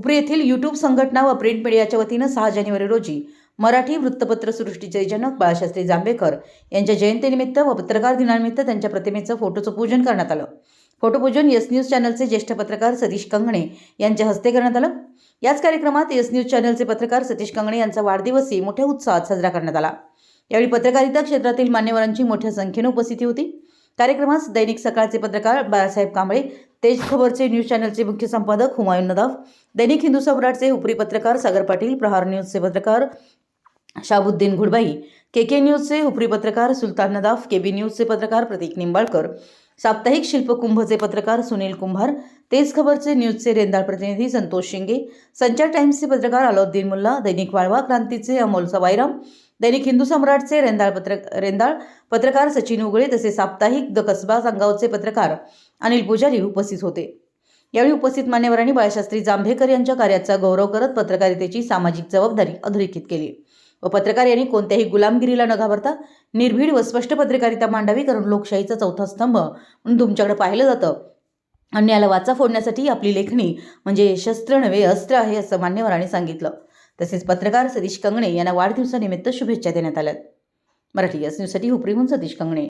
हुपरी येथील यूट्यूब संघटना व प्रिंट मीडियाच्या वतीनं सहा जानेवारी रोजी मराठी वृत्तपत्र सृष्टीचे जनक बाळशास्त्री जांभेकर यांच्या जयंतीनिमित्त व पत्रकार दिनानिमित्त त्यांच्या प्रतिमेचं फोटोचं पूजन करण्यात आलं. फोटोपूजन यस न्यूज चॅनलचे ज्येष्ठ पत्रकार सतीश कंगणे यांच्या हस्ते करण्यात आलं. याच कार्यक्रमात यस न्यूज चॅनलचे पत्रकार सतीश कंगणे यांचा वाढदिवसही मोठ्या उत्साहात साजरा करण्यात आला. यावेळी पत्रकारिता क्षेत्रातील मान्यवरांची मोठ्या संख्येनं उपस्थिती होती. कार्यक्रमास दैनिक सकाळचे पत्रकार बाळासाहेब कांबळे तेज खबरचे न्यूज चॅनलचे मुख्य संपादक हुमायून नदाफ दैनिक हिंदू सम्राटचे उपरी पत्रकार सागर पाटील प्रहार न्यूजचे पत्रकार शाबुद्दीन घुडबाई के के न्यूजचे उपरी पत्रकार सुलतान नदाफ के बी न्यूजचे पत्रकार प्रतीक निंबाळकर साप्ताहिक शिल्पकुंभचे पत्रकार सुनील कुंभार तेज खबरचे न्यूजचे रेंदाळ प्रतिनिधी संतोष शिंगे संचार टाइम्सचे पत्रकार अलाउद्दीन मुल्ला दैनिक वाळवा क्रांतीचे अमोल सवाईराम दैनिक हिंदू सम्राटचे रेंदाळ पत्र रेंदाळ पत्रकार सचिन उगळे तसे साप्ताहिक द कसबा सांगावचे पत्रकार अनिल पुजारी उपस्थित होते. यावेळी उपस्थित मान्यवरांनी बाळशास्त्री जांभेकर यांच्या कार्याचा गौरव करत पत्रकारितेची सामाजिक जबाबदारी अधोरेखित केली. व पत्रकार यांनी कोणत्याही गुलामगिरीला न घाबरता निर्भीड व स्पष्ट पत्रकारिता मांडावी कारण लोकशाहीचा चौथा स्तंभ म्हणून तुमच्याकडे पाहिलं जातं. अन्यायाला वाचा फोडण्यासाठी आपली लेखणी म्हणजे शस्त्र नव्हे अस्त्र आहे असं मान्यवरांनी सांगितलं. तसेच पत्रकार सतीश कंगणे यांना वाढदिवसानिमित्त शुभेच्छा देण्यात आल्या मराठी एस न्यूजसाठी हुपरीहून सतीश कंगणे.